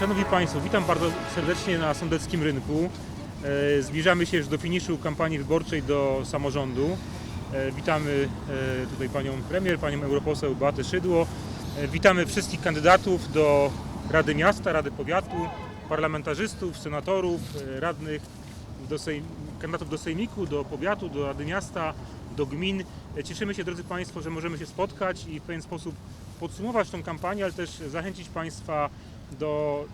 Szanowni Państwo, witam bardzo serdecznie na Sądeckim Rynku. E, Zbliżamy się już do finiszu kampanii wyborczej do samorządu. E, Witamy e, tutaj panią premier, panią europoseł Beatę Szydło. Witamy wszystkich kandydatów do Rady Miasta, Rady Powiatu, parlamentarzystów, senatorów, radnych, do sejm, kandydatów do Sejmiku, do Powiatu, do Rady Miasta, do gmin. Cieszymy się, drodzy Państwo, że możemy się spotkać i w pewien sposób podsumować tą kampanię, ale też zachęcić Państwa do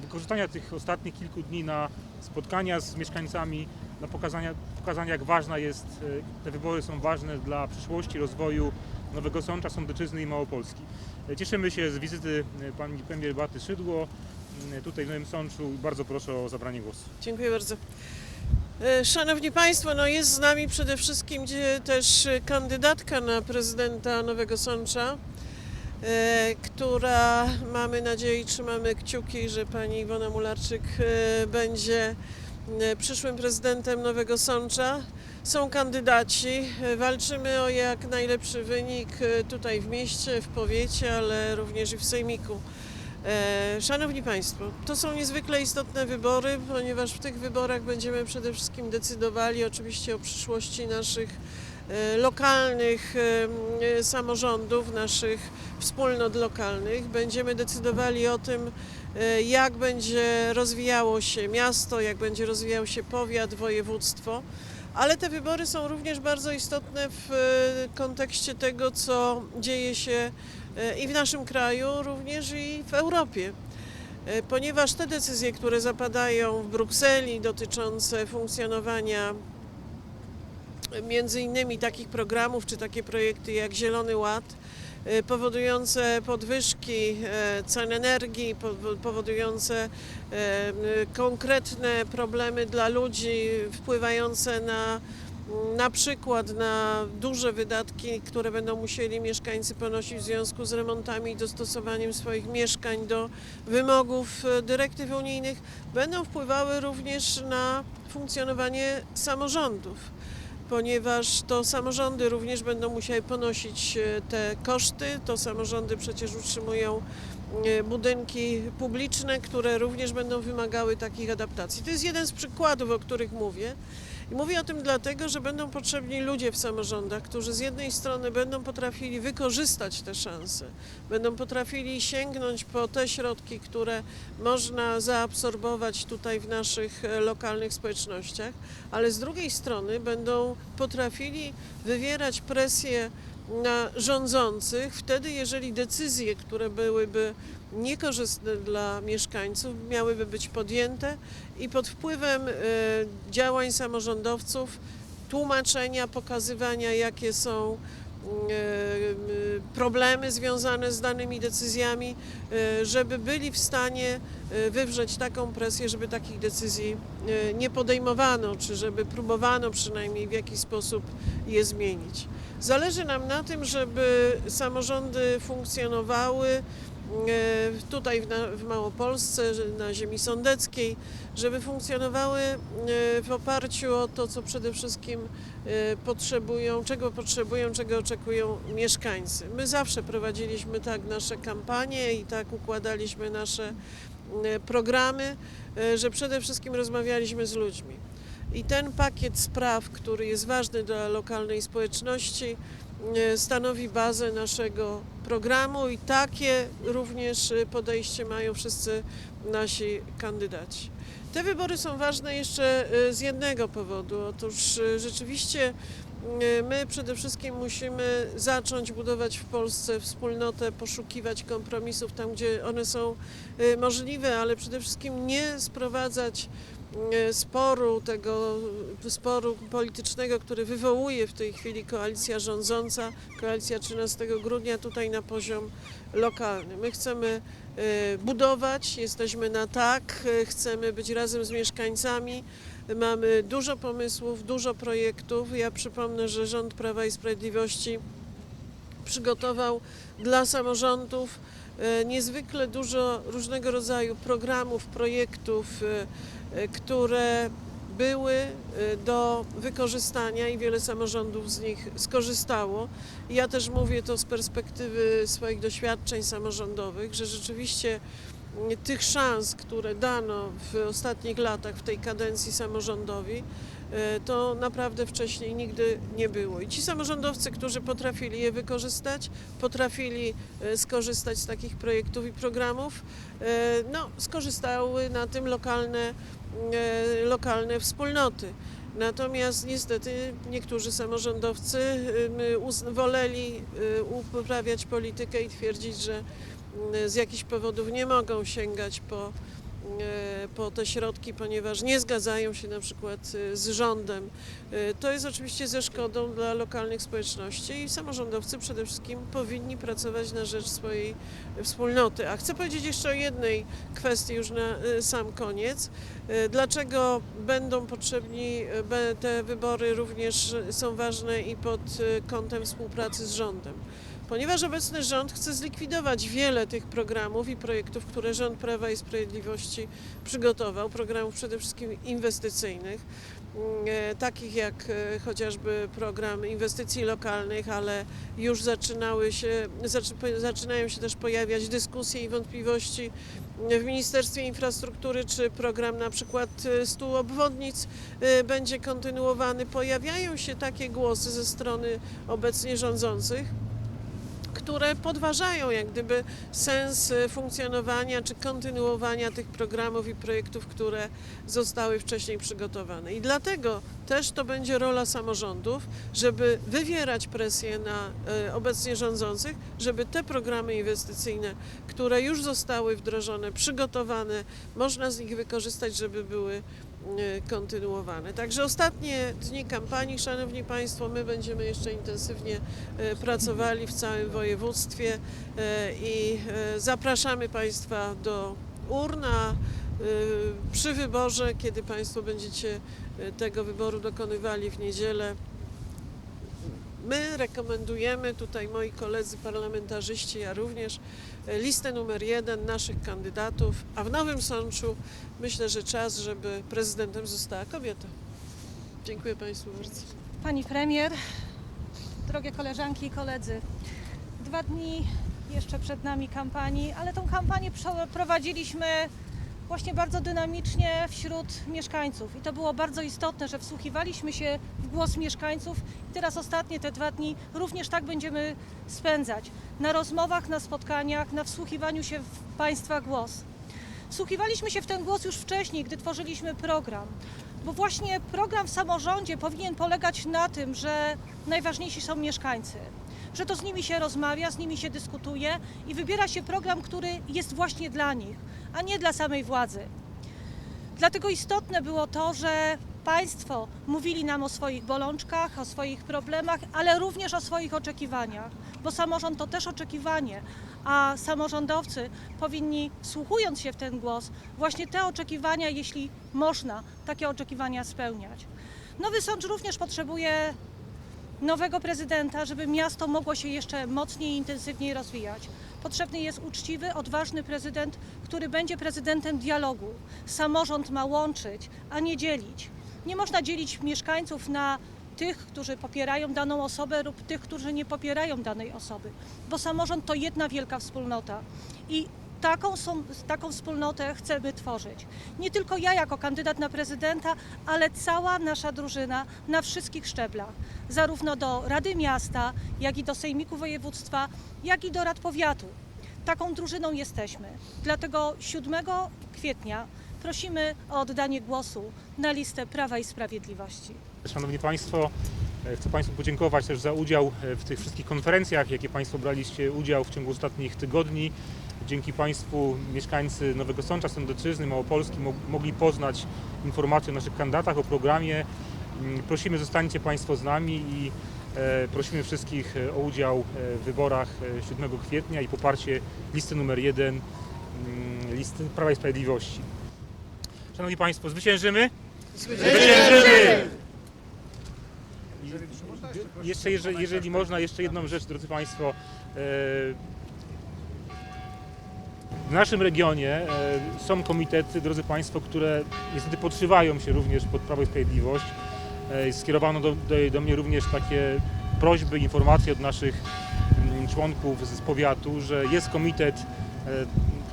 wykorzystania tych ostatnich kilku dni na spotkania z mieszkańcami, na pokazania, pokazania jak ważna jest, e, te wybory są ważne dla przyszłości, rozwoju Nowego Sącza, Sądeczyzny i Małopolski. E, Cieszymy się z wizyty e, pani premier Beaty Szydło tutaj w Nowym Sączu bardzo proszę o zabranie głosu. Dziękuję bardzo. Szanowni Państwo, no jest z nami przede wszystkim też kandydatka na prezydenta Nowego Sącza, która mamy nadzieję i trzymamy kciuki, że pani Iwona Mularczyk e, będzie e, przyszłym prezydentem Nowego Sącza. Są kandydaci, e, walczymy o jak najlepszy wynik e, tutaj w mieście, w powiecie, ale również i w sejmiku. E, Szanowni Państwo, to są niezwykle istotne wybory, ponieważ w tych wyborach będziemy przede wszystkim decydowali oczywiście o przyszłości naszych e, lokalnych e, m, e, samorządów, naszych wspólnot lokalnych. Będziemy decydowali o tym, jak będzie rozwijało się miasto, jak będzie rozwijał się powiat, województwo. Ale te wybory są również bardzo istotne w kontekście tego, co dzieje się i w naszym kraju, również i w Europie. Ponieważ te decyzje, które zapadają w Brukseli dotyczące funkcjonowania między innymi takich programów czy takie projekty jak Zielony Ład, e, powodujące podwyżki e, cen energii, powo- powodujące m, konkretne problemy dla ludzi, wpływające na na przykład na duże wydatki, które będą musieli mieszkańcy ponosić w związku z remontami i dostosowaniem swoich mieszkań do wymogów dyrektyw unijnych, będą wpływały również na funkcjonowanie samorządów, ponieważ to samorządy również będą musiały ponosić e, te koszty. To samorządy przecież utrzymują e, budynki publiczne, które również będą wymagały takich adaptacji. To jest jeden z przykładów, o których mówię. I mówię o tym dlatego, że będą potrzebni ludzie w samorządach, którzy z jednej strony będą potrafili wykorzystać te szanse, będą potrafili sięgnąć po te środki, które można zaabsorbować tutaj w naszych e, lokalnych społecznościach, ale z drugiej strony będą potrafili wywierać presję na rządzących wtedy, jeżeli decyzje, które byłyby niekorzystne dla mieszkańców, miałyby być podjęte i pod wpływem e, działań samorządowców, tłumaczenia, pokazywania, jakie są e, m, problemy związane z danymi decyzjami, żeby byli w stanie wywrzeć taką presję, żeby takich decyzji nie podejmowano, czy żeby próbowano przynajmniej w jakiś sposób je zmienić. Zależy nam na tym, żeby samorządy funkcjonowały tutaj w, Małopolsce, na ziemi sądeckiej, żeby funkcjonowały e, w oparciu o to, co przede wszystkim e, potrzebują, czego potrzebują, czego oczekują mieszkańcy. My zawsze prowadziliśmy tak nasze kampanie i tak układaliśmy nasze e, programy, e, że przede wszystkim rozmawialiśmy z ludźmi. I ten pakiet spraw, który jest ważny dla lokalnej społeczności, e, stanowi bazę naszego programu i takie również e, podejście mają wszyscy nasi kandydaci. Te wybory są ważne jeszcze e, z jednego powodu. Otóż e, rzeczywiście e, my przede wszystkim musimy zacząć budować w Polsce wspólnotę, poszukiwać kompromisów tam, gdzie one są e, możliwe, ale przede wszystkim nie sprowadzać e, sporu, tego sporu politycznego, który wywołuje w tej chwili koalicja rządząca, koalicja 13 grudnia tutaj na poziom lokalny. My chcemy e, budować, jesteśmy na tak, e, chcemy być razem z mieszkańcami. Mamy dużo pomysłów, dużo projektów. Ja przypomnę, że rząd Prawa i Sprawiedliwości przygotował dla samorządów e, niezwykle dużo różnego rodzaju programów, projektów, e, e, które były e, do wykorzystania i wiele samorządów z nich skorzystało. Ja też mówię to z perspektywy swoich doświadczeń samorządowych, że rzeczywiście tych szans, które dano w ostatnich latach w tej kadencji samorządowi, to naprawdę wcześniej nigdy nie było. I ci samorządowcy, którzy potrafili je wykorzystać, potrafili skorzystać z takich projektów i programów, no, skorzystały na tym lokalne, lokalne wspólnoty. Natomiast niestety niektórzy samorządowcy uzn- woleli y, uprawiać politykę i twierdzić, że z jakichś powodów nie mogą sięgać po, po te środki, ponieważ nie zgadzają się na przykład y, z rządem. Y, To jest oczywiście ze szkodą dla lokalnych społeczności i samorządowcy przede wszystkim powinni pracować na rzecz swojej wspólnoty. A chcę powiedzieć jeszcze o jednej kwestii już na sam koniec. Dlaczego będą potrzebni te wybory również są ważne i pod kątem współpracy z rządem? Ponieważ obecny rząd chce zlikwidować wiele tych programów i projektów, które rząd Prawa i Sprawiedliwości przygotował, programów przede wszystkim inwestycyjnych, mm, e, takich jak e, chociażby program inwestycji lokalnych, ale już zaczynały się, zaczynają się też pojawiać dyskusje i wątpliwości w Ministerstwie Infrastruktury, czy program na przykład e, 100 obwodnic e, będzie kontynuowany. Pojawiają się takie głosy ze strony obecnie rządzących, które podważają jak gdyby sens e, funkcjonowania czy kontynuowania tych programów i projektów, które zostały wcześniej przygotowane. I dlatego też to będzie rola samorządów, żeby wywierać presję na e, obecnie rządzących, żeby te programy inwestycyjne, które już zostały wdrożone, przygotowane, można z nich wykorzystać, żeby były kontynuowane. Także ostatnie dni kampanii, Szanowni Państwo, my będziemy jeszcze intensywnie e, pracowali w całym województwie e, i zapraszamy Państwa do urna przy wyborze, kiedy Państwo będziecie tego wyboru dokonywali w niedzielę. My rekomendujemy, tutaj moi koledzy parlamentarzyści, ja również, e, listę numer jeden naszych kandydatów, a w Nowym Sączu myślę, że czas, żeby prezydentem została kobieta. Dziękuję Państwu bardzo. Pani premier, drogie koleżanki i koledzy, dwa dni jeszcze przed nami kampanii, ale tą kampanię prowadziliśmy właśnie bardzo dynamicznie wśród mieszkańców i to było bardzo istotne, że wsłuchiwaliśmy się w głos mieszkańców i teraz ostatnie te dwa dni również tak będziemy spędzać. Na rozmowach, na spotkaniach, na wsłuchiwaniu się w Państwa głos. Wsłuchiwaliśmy się w ten głos już wcześniej, gdy tworzyliśmy program, bo właśnie program w samorządzie powinien polegać na tym, że najważniejsi są mieszkańcy, że to z nimi się rozmawia, z nimi się dyskutuje i wybiera się program, który jest właśnie dla nich, a nie dla samej władzy. Dlatego istotne było to, że Państwo mówili nam o swoich bolączkach, o swoich problemach, ale również o swoich oczekiwaniach, bo samorząd to też oczekiwanie, a samorządowcy powinni, wsłuchując się w ten głos, właśnie te oczekiwania, jeśli można, takie oczekiwania spełniać. Nowy Sącz również potrzebuje nowego prezydenta, żeby miasto mogło się jeszcze mocniej i intensywniej rozwijać. Potrzebny jest uczciwy, odważny prezydent, który będzie prezydentem dialogu. Samorząd ma łączyć, a nie dzielić. Nie można dzielić mieszkańców na tych, którzy popierają daną osobę lub tych, którzy nie popierają danej osoby, bo samorząd to jedna wielka wspólnota i taką, są, taką wspólnotę chcemy tworzyć. Nie tylko ja jako kandydat na prezydenta, ale cała nasza drużyna na wszystkich szczeblach, zarówno do Rady Miasta, jak i do Sejmiku Województwa, jak i do Rad Powiatu. Taką drużyną jesteśmy. Dlatego 7 kwietnia prosimy o oddanie głosu na listę Prawa i Sprawiedliwości. Szanowni Państwo, e, chcę Państwu podziękować też za udział e, w tych wszystkich konferencjach, jakie Państwo braliście udział w ciągu ostatnich tygodni. Dzięki Państwu mieszkańcy Nowego Sącza, Sądeczyzny, Małopolski mo- mogli poznać informacje o naszych kandydatach, o programie. Mm, Prosimy, zostańcie Państwo z nami i e, prosimy wszystkich e, o udział e, w wyborach e, 7 kwietnia i poparcie listy numer 1, mm, listy Prawa i Sprawiedliwości. Szanowni Państwo, zwyciężymy? Zwyciężymy! Jeszcze, jeżeli, jeżeli można, jeszcze jedną rzecz, drodzy Państwo. W naszym regionie e, są komitety, drodzy Państwo, które niestety podszywają się również pod Prawo i Sprawiedliwość. E, Skierowano do, do, do mnie również takie prośby, informacje od naszych mm, członków z powiatu, że jest komitet, e,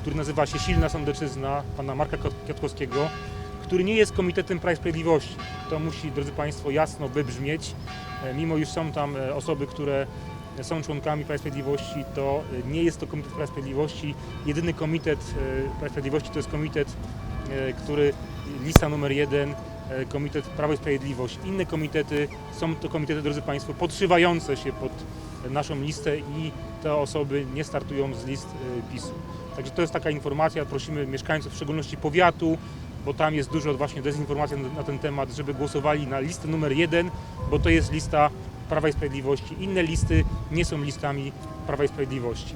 który nazywa się Silna Sądeczyzna, pana Marka Kwiatkowskiego, który nie jest Komitetem Praw i Sprawiedliwości. To musi, drodzy Państwo, jasno wybrzmieć. Mimo iż są tam osoby, które są członkami Prawa i Sprawiedliwości, to e, nie jest to Komitet Prawa i Sprawiedliwości. Jedyny Komitet e, Prawa i Sprawiedliwości to jest komitet, e, który, lista numer jeden, Komitet Prawo i Sprawiedliwość. Inne komitety są to komitety, drodzy Państwo, podszywające się pod naszą listę i te osoby nie startują z list PiSu. Także to jest taka informacja. Prosimy mieszkańców, w szczególności powiatu, bo tam jest dużo właśnie dezinformacji na ten temat, żeby głosowali na listę numer jeden, bo to jest lista Prawa i Sprawiedliwości. Inne listy nie są listami Prawa i Sprawiedliwości.